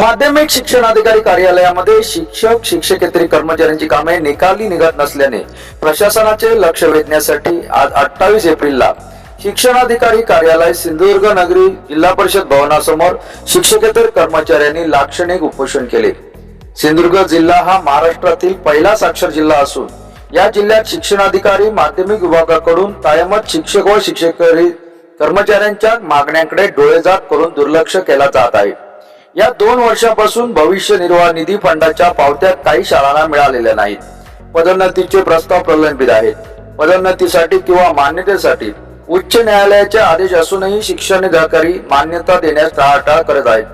माध्यमिक शिक्षणाधिकारी कार्यालयामध्ये शिक्षक शिक्षकेतरी कर्मचाऱ्यांची कामे निकाली निघत नसल्याने प्रशासनाचे लक्ष वेधण्यासाठी आज अठ्ठावीस एप्रिलला शिक्षणाधिकारी कार्यालय सिंधुदुर्ग नगरी जिल्हा परिषद भवनासमोर शिक्षकेतर कर्मचाऱ्यांनी लाक्षणिक उपोषण केले. सिंधुदुर्ग जिल्हा हा महाराष्ट्रातील पहिला साक्षर जिल्हा असून या जिल्ह्यात शिक्षणाधिकारी माध्यमिक विभागाकडून कायमच शिक्षक व शिक्षकेतरी कर्मचाऱ्यांच्या मागण्यांकडे डोळेझाक करून दुर्लक्ष केला जात आहे. या दोन वर्षापासून भविष्य निर्वाह निधी फंडाच्या पावत्या काही शाळांना मिळालेल्या नाहीत. पदोन्नतीचे प्रस्ताव प्रलंबित आहेत. पदोन्नतीसाठी किंवा मान्यतेसाठी उच्च न्यायालयाचे आदेश असूनही शिक्षण अधिकारी मान्यता देण्यास टाळाटाळ करत आहेत.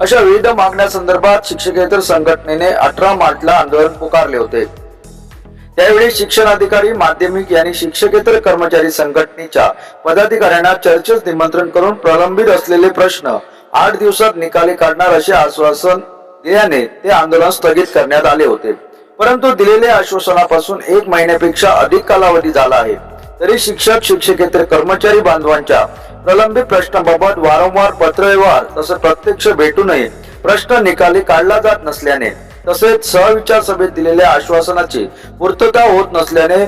अशा विविध मागण्यासंदर्भात शिक्षकेतर संघटनेने अठरा मार्चला आंदोलन पुकारले होते. त्यावेळी शिक्षण अधिकारी माध्यमिक यांनी शिक्षकेतर कर्मचारी संघटनेच्या पदाधिकाऱ्यांना चर्चेस निमंत्रण करून प्रलंबित असलेले प्रश्न आठ दिवसात निकाली काढणार असे आश्वासन दिल्याने ते आंदोलन स्थगित करण्यात आले होते. परंतु दिलेल्या आश्वासनापासून एक महिन्यापेक्षा अधिक कालावधी झाला आहे. तरी शिक्षक शिक्षकेतर कर्मचारी बांधवांच्या प्रलंबित प्रश्नाबाबत वारंवार पत्रव्यवहार तसं प्रत्यक्ष भेटूनही प्रश्न निकाली काढला जात नसल्याने तसेच सहविचार सभेत दिलेल्या आश्वासनाची पूर्तता होत नसल्याने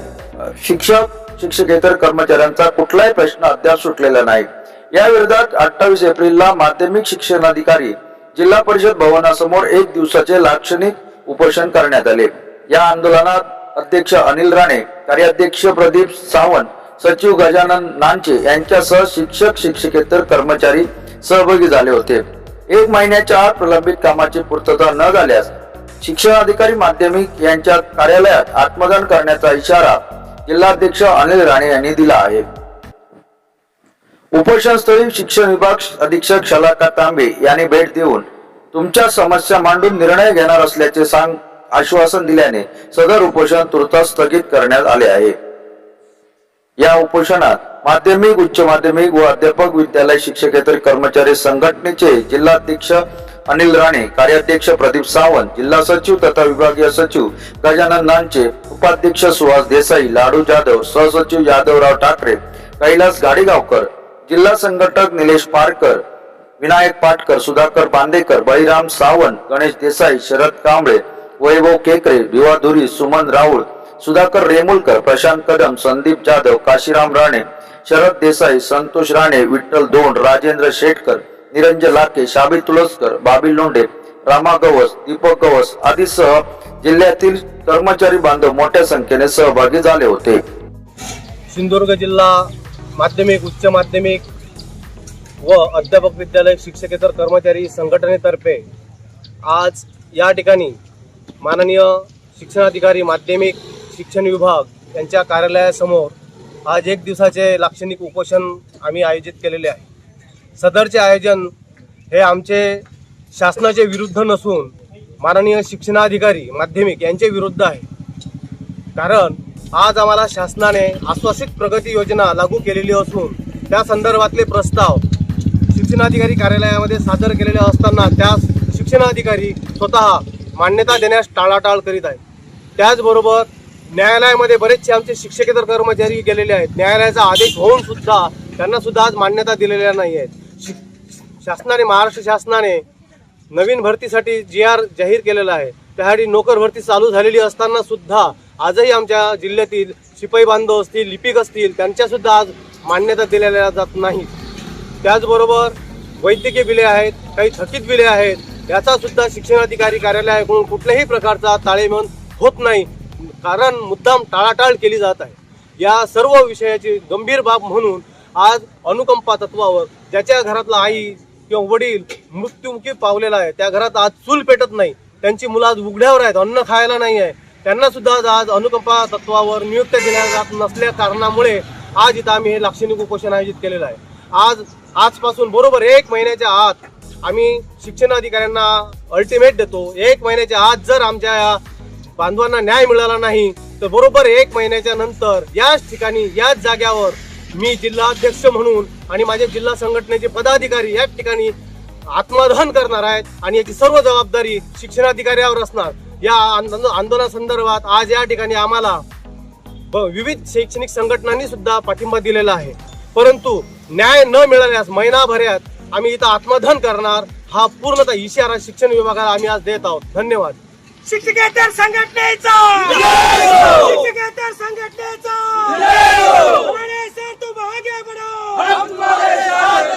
शिक्षक शिक्षकेतर कर्मचाऱ्यांचा कुठलाही प्रश्न अद्याप सुटलेला नाही. या विरोधात अठ्ठावीस एप्रिलला माध्यमिक शिक्षणाधिकारी जिल्हा परिषद भवनासमोर एक दिवसाचे लाक्षणिक उपोषण करण्यात आले. या आंदोलनात अध्यक्ष अनिल राणे कार्याध्यक्ष प्रदीप सावंत सचिव गजानन नानचे यांच्यासह शिक्षक शिक्षकेतर कर्मचारी सहभागी झाले होते. एक महिन्याच्या आत प्रलंबित कामाची पूर्तता न झाल्यास शिक्षणाधिकारी माध्यमिक यांच्या कार्यालयात आत्मदान करण्याचा इशारा जिल्हाध्यक्ष अनिल राणे यांनी दिला आहे. उपोषणस्थळी शिक्षण विभाग अधीक्षक शलाका तांबे यांनी भेट देऊन तुमच्या समस्या मांडून निर्णय घेणार असल्याचे सांग आश्वासन दिल्याने सदर उपोषण तुर्तास स्थगित करण्यात आले आहे. या उपोषणात माध्यमिक उच्च माध्यमिक व अध्यापक विद्यालय शिक्षकेतर कर्मचारी संघटनेचे जिल्हाध्यक्ष अनिल राणे कार्याध्यक्ष प्रदीप सावंत जिल्हा सचिव तथा विभागीय सचिव गजानन नांचे उपाध्यक्ष सुहास देसाई लाडू जाधव सहसचिव यादवराव ठाकरे कैलास गाडीगावकर जिल्हा संघटक निलेश पारकर विनायक पाटकर सुधाकर बांदेकर बळीराम सावंत गणेश देसाई शरद कांबळे वैभव केकरे भिवा धुरी सुमन राऊळ सुधाकर रेमुलकर प्रशांत कदम संदीप जाधव काशीराम राणे शरद देसाई संतोष राणे विठ्ठल दोंड राजेंद्र शेटकर निरंजन लाके शाबी तुळसकर बाबी लोंढे रामा गवस दीपक गवस आदीसह जिल्ह्यातील कर्मचारी बांधव मोठ्या संख्येने सहभागी झाले होते. सिंधुदुर्ग जिल्हा माध्यमिक उच्च माध्यमिक व अध्यापक विद्यालय शिक्षकेतर कर्मचारी संघटनेतर्फे आज या ठिकाणी माननीय शिक्षणाधिकारी माध्यमिक शिक्षण विभाग यांच्या कार्यालयासमोर आज एक दिवसाचे लाक्षणिक उपोषण आम्ही आयोजित केलेले आहे. सदरचे आयोजन हे आमचे शासनाचे विरुद्ध नसून माननीय शिक्षणाधिकारी माध्यमिक यांचे विरुद्ध आहे. कारण आज आम्हाला शासनाने आश्वासित प्रगती योजना लागू केलेली असून त्या संदर्भातले प्रस्ताव शिक्षणाधिकारी कार्यालयामध्ये सादर केलेले असताना त्यास शिक्षणाधिकारी स्वतः मान्यता देण्यास टाळाटाळ करीत आहेत. त्याचबरोबर न्यायालयामध्ये बरेचसे आमचे शिक्षकेतर कर्मचारी गेलेले आहेत. न्यायालयाचा आदेश होऊन सुद्धा त्यांना सुद्धा आज मान्यता दिलेल्या नाही आहेत. शासनाने महाराष्ट्र शासनाने नवीन भरतीसाठी जी आर जाहीर केलेला आहे. त्यासाठी नोकर भरती चालू झालेली असताना सुद्धा आजही आमच्या जिल्ह्यातील शिपाई बांधव असतील लिपिक असतील त्यांच्यासुद्धा आज मान्यता दिलेल्या जात नाही त्याचबरोबर वैद्यकीय बिले आहेत काही थकीत बिले आहेत याचासुद्धा शिक्षणाधिकारी कार्यालयाकडून कुठल्याही प्रकारचा ताळेबंद होत नाही. कारण मुद्दाम टाळाटाळ केली जात आहे. या सर्व विषयाची गंभीर बाब म्हणून आज अनुकंपा तत्वावर ज्याच्या घरातला आई किंवा वडील मृत्युमुखी पावलेला आहे त्या घरात आज चूल पेटत नाही. त्यांची मुलं आज उघड्यावर आहेत अन्न खायला नाही आहे. त्यांना सुद्धा आज अनुकंपा तत्वावर नियुक्त दिल्या जात नसल्या कारणामुळे आज इथं आम्ही हे लाक्षणिक उपोषण आयोजित केलेलं आहे. आज आजपासून बरोबर एक महिन्याच्या आत आम्ही शिक्षणाधिकाऱ्यांना अल्टिमेट देतो. एक महिन्याच्या आत जर आमच्या या बांधवांना न्याय मिळाला नाही तर बरोबर एक महिन्याच्या नंतर याच ठिकाणी याच जाग्यावर मी जिल्हा अध्यक्ष म्हणून आणि माझे जिल्हा संघटनेचे पदाधिकारी या ठिकाणी आत्मदहन करणार आहेत आणि याची सर्व जबाबदारी शिक्षणाधिकाऱ्यावर असणार. या आंदोलना संदर्भात आज या ठिकाणी आम्हाला विविध शैक्षणिक संघटनांनी सुद्धा पाठिंबा दिलेला आहे. परंतु न्याय न मिळाल्यास महिनाभऱ्यात आम्ही इथं आत्मधन करणार हा पूर्णतः इशारा शिक्षण विभागाला आम्ही आज देत आहोत. धन्यवाद. शिक्षकेतर संघटनेचा! हो! शिक्षकेतर संघटनेचा! आगे बढ़ो हम तुम्हारे साथ